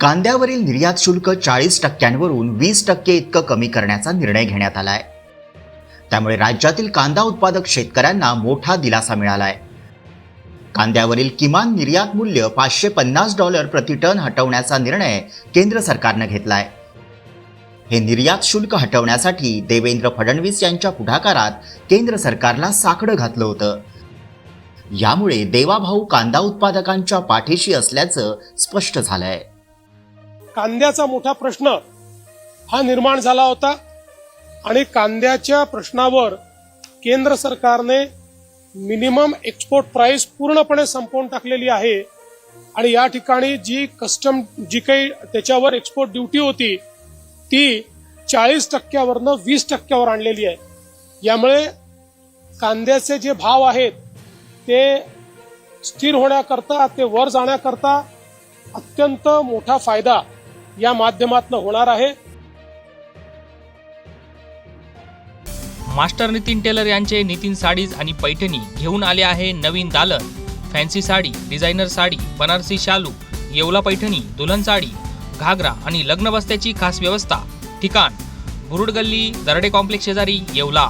कांद्यावरील निर्यात शुल्क चाळीस टक्क्यांवरून वीस टक्के इतकं कमी करण्याचा निर्णय घेण्यात आलाय. त्यामुळे राज्यातील कांदा उत्पादक शेतकऱ्यांना मोठा दिलासा मिळालाय. कांद्यावरील किमान निर्यात मूल्य पाचशे पन्नास डॉलर प्रति टन हटवण्याचा निर्णय केंद्र सरकारनं घेतलाय. हे निर्यात शुल्क हटवण्यासाठी देवेंद्र फडणवीस यांच्या पुढाकारात केंद्र सरकारला साकडं घातलं होतं. यामुळे देवाभाऊ कांदा उत्पादकांच्या पाठीशी असल्याचं स्पष्ट झालंय. कांद्याचा मोठा प्रश्न हा निर्माण झाला होता. आणि कांद्याच्या प्रश्नावर केंद्र सरकारने मिनिमम एक्सपोर्ट प्राइस पूर्णपणे संपवून टाकलेली आहे. आणि या ठिकाणी जी कस्टम जी काही त्याच्यावर एक्सपोर्ट ड्युटी होती ती चाळीस टक्क्यावरनं वीस टक्क्यावर आणलेली आहे. यामुळे कांद्याचे जे भाव आहेत ते स्थिर होण्याकरता ते वर जाण्याकरता अत्यंत मोठा फायदा या माध्यमातून होणार आहे. मास्टर नितीन टेलर यांचे नितीन साडीज आणि पैठणी घेऊन आले आहे नवीन दालन. फॅन्सी साडी डिझायनर साडी बनारसी शालू येवला पैठणी दुल्हन साडी घागरा आणि लग्न बस्त्याची खास व्यवस्था. ठिकाण बुरुड गल्ली दरडे कॉम्प्लेक्स शेजारी येवला.